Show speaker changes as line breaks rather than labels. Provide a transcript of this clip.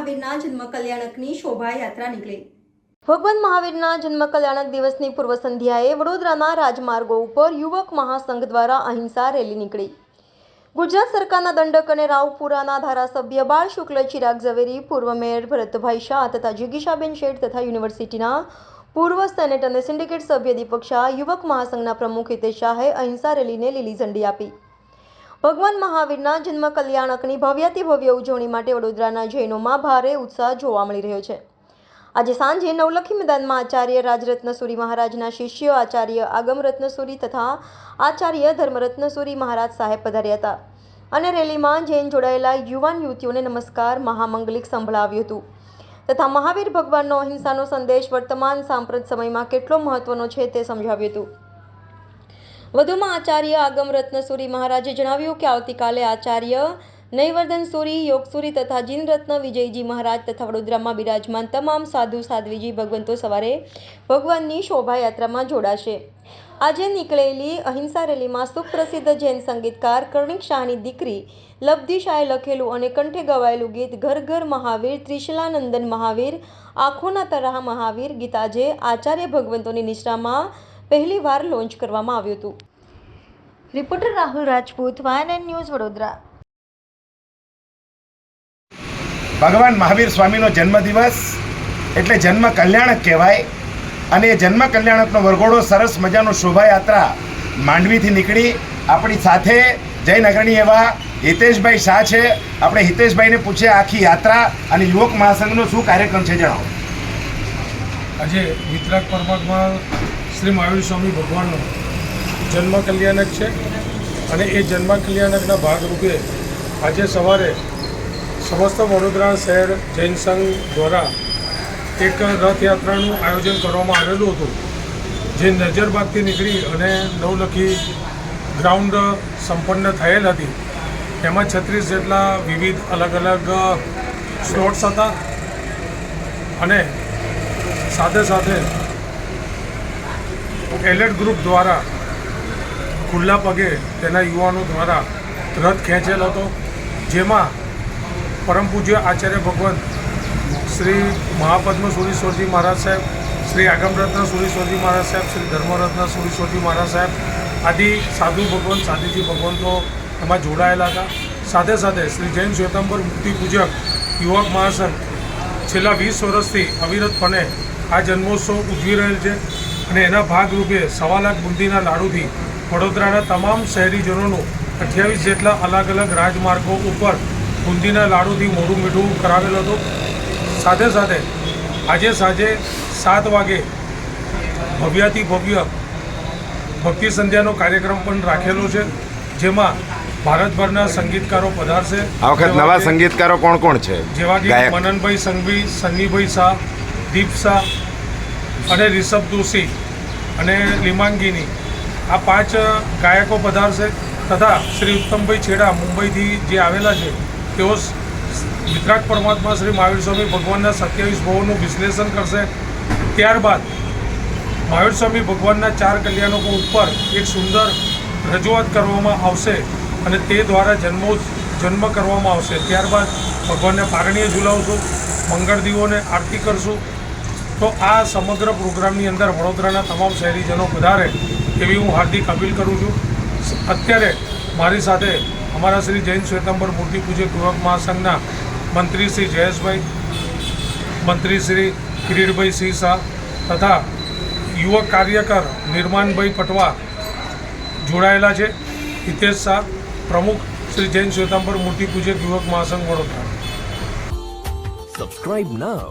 મહાવીરના જન્મ કલ્યાણકની શોભાયાત્રા નીકળી.
ભગવાન મહાવીરના જન્મ કલ્યાણક દિવસની પૂર્વ સંધ્યાએ વડોદરાના રાજમાર્ગો ઉપર યુવક મહાસંઘ દ્વારા અહિંસા રેલી નીકળી. ગુજરાત સરકારના દંડક અને રાવપુરાના ધારાસભ્ય બાળ શુક્લ ચિરાગ ઝવેરી, પૂર્વ મેયર ભરતભાઈ શાહ તથા જિગીશાબેન શેઠ તથા યુનિવર્સિટીના પૂર્વ સેનેટ અને સિન્ડિકેટ સભ્ય દીપક શાહ, યુવક મહાસંઘના પ્રમુખ હિતેશ શાહે અહિંસા રેલીને લીલી ઝંડી આપી. ભગવાન મહાવીરના જન્મ કલ્યાણકની ભવ્યાતિ ભવ્ય ઉજવણી માટે વડોદરાના જૈનોમાં ભારે ઉત્સાહ જોવા મળી રહ્યો છે. આજે સાંજે નવલખી મેદાનમાં આચાર્ય રાજરત્નસુરી મહારાજના શિષ્ય આચાર્ય આગમરત્નસુરી તથા આચાર્ય ધર્મરત્નસુરી મહારાજ સાહેબ પધાર્યા હતા અને રેલીમાં જૈન જોડાયેલા યુવાન યુવતીઓને નમસ્કાર મહામંગલિક સંભળાવ્યું હતું. તથા મહાવીર ભગવાનનો અહિંસાનો સંદેશ વર્તમાન સાંપ્રત સમયમાં કેટલો મહત્વનો છે તે સમજાવ્યું હતું. વધુમાં આચાર્ય આગમ રત્નસુરી મહારાજે જણાવ્યું કે આવતીકાલે આચાર્ય નૈવર્ધન સુરી યોગસુરી તથા જીનરત્ન વિજયજી મહારાજ તથા વડોદરામાં બિરાજમાન તમામ સાધુ, સાધ્વીજી, ભગવંતો સવારે ભગવાનની શોભાયાત્રામાં જોડાશે. આજે નીકળેલી અહિંસા રેલીમાં સુપ્રસિદ્ધ જૈન સંગીતકાર કર્ણિક શાહની દીકરી લબ્ધિ લખેલું અને કંઠે ગવાયેલું ગીત ઘર ઘર મહાવીર, ત્રિશલાનંદન મહાવીર, આંખોના તરાહ મહાવીર ગીત આજે આચાર્ય ભગવંતોની નિષ્ઠામાં પહેલી વાર લોન્ચ કરવામાં આવ્યું હતું. રિપોર્ટર રાહુલ રાજપૂત વાયન ન્યૂઝ વડોદરા.
ભગવાન મહાવીર સ્વામીનો જન્મદિવસ એટલે જન્મ કલ્યાણક કહેવાય અને એ જન્મ કલ્યાણકનો વરઘોડો સરસ મજાનો શોભાયાત્રા માંડવીથી નીકળી આપણી સાથે જયનગરની એવા હિતેશભાઈ શાહ છે. આપણે હિતેશભાઈને પૂછે આખી યાત્રા અને યુવક મહાસંઘનો શું કાર્યક્રમ છે જણાવો.
આજે વિતરાગ પરમાત્મા શ્રી મહાવીર સ્વામી ભગવાનનો જન્મ કલ્યાણક છે અને એ જન્મ કલ્યાણકના ભાગરૂપે આજે સવારે સમસ્ત વડોદરા શહેર જૈન સંઘ દ્વારા એક રથયાત્રાનું આયોજન કરવામાં આવેલું હતું, જે નજરબાગથી નીકળી અને નવલખી ગ્રાઉન્ડ સંપન્ન થયેલ હતી. એમાં છત્રીસ જેટલા વિવિધ અલગ અલગ સ્લોટ્સ હતા અને સાથે સાથે એલેટ ગ્રુપ દ્વારા ખુલ્લા પગે તેના યુવાનો દ્વારા રથ ખેંચેલ હતો, જેમાં પરમ પૂજ્ય આચાર્ય ભગવાન શ્રી મહાપદ્મ સુરીશ્વરજી મહારાજ સાહેબ, શ્રી આગમરત્ન સુરીશ્વરજી મહારાજ સાહેબ, શ્રી ધર્મરત્ન સુરીશ્વરજી મહારાજ સાહેબ, આદિ સાધુ ભગવાન, સાધુજી ભગવંતો એમાં જોડાયેલા હતા. સાથે સાથે શ્રી જૈન શ્વેતાંબર મુક્તિ પૂજક યુવક મહાસંઘ છેલ્લા વીસ વર્ષથી અવિરતપણે આ જન્મોત્સવ ઉજવી રહેલ છે. અને એના ભાગરૂપે સવા લાખ બુંદીના લાડુથી વડોદરાના તમામ શહેરીજનોનું અઠ્યાવીસ જેટલા અલગ અલગ રાજમાર્ગો ઉપર બુંદીના લાડુથી મોઢું મીઠું કરાવેલ હતું. સાથે સાથે આજે સાંજે સાત વાગે ભવ્યાથી ભવ્ય ભક્તિ સંધ્યાનો કાર્યક્રમ પણ રાખેલો છે જેમાં ભારતભરના સંગીતકારો પધારશે.
આ વખત નવા સંગીતકારો કોણ કોણ છે?
જેવા કે મનનભાઈ સંઘવી સન્નીભાઈ શાહ દીપ શાહ અને રિષભ દોશી અને લિમાંગીની. આ પાંચ ગાયકો પધારશે તથા શ્રી ઉત્તમભાઈ છેડા મુંબઈથી જે આવેલા છે, તેઓ વિતરાક પરમાત્મા શ્રી મહાવીર સ્વામી ભગવાનના સત્યાવીસ ભવનનું વિશ્લેષણ કરશે. ત્યારબાદ મહાવીર સ્વામી ભગવાનના ચાર કલ્યાણકો ઉપર એક સુંદર રજૂઆત કરવામાં આવશે અને તે દ્વારા જન્મો જન્મ કરવામાં આવશે. ત્યારબાદ ભગવાનને પારણીએ ઝુલાવશું, મંગળ દીવોને આરતી કરશું તો આ સમગ્ર પ્રોગ્રામની અંદર વડોદરાના તમામ શહેરીજનો વધારે એવી હું હાર્દિક અપીલ કરું છું. અત્યારે મારી સાથે અમારા શ્રી જૈન શ્વેતંબર મૂર્તિ પૂજક યુવક મહાસંઘના મંત્રી શ્રી જયેશભાઈ, મંત્રી શ્રી કિરીટભાઈ સિંહ શાહ તથા યુવક કાર્યકર નિર્માણભાઈ પટવા જોડાયેલા છે. હિતેશ શાહ, પ્રમુખ શ્રી જૈન શ્વેતાંબર મૂર્તિ પૂજક યુવક મહાસંઘ વડોદરા.
Subscribe now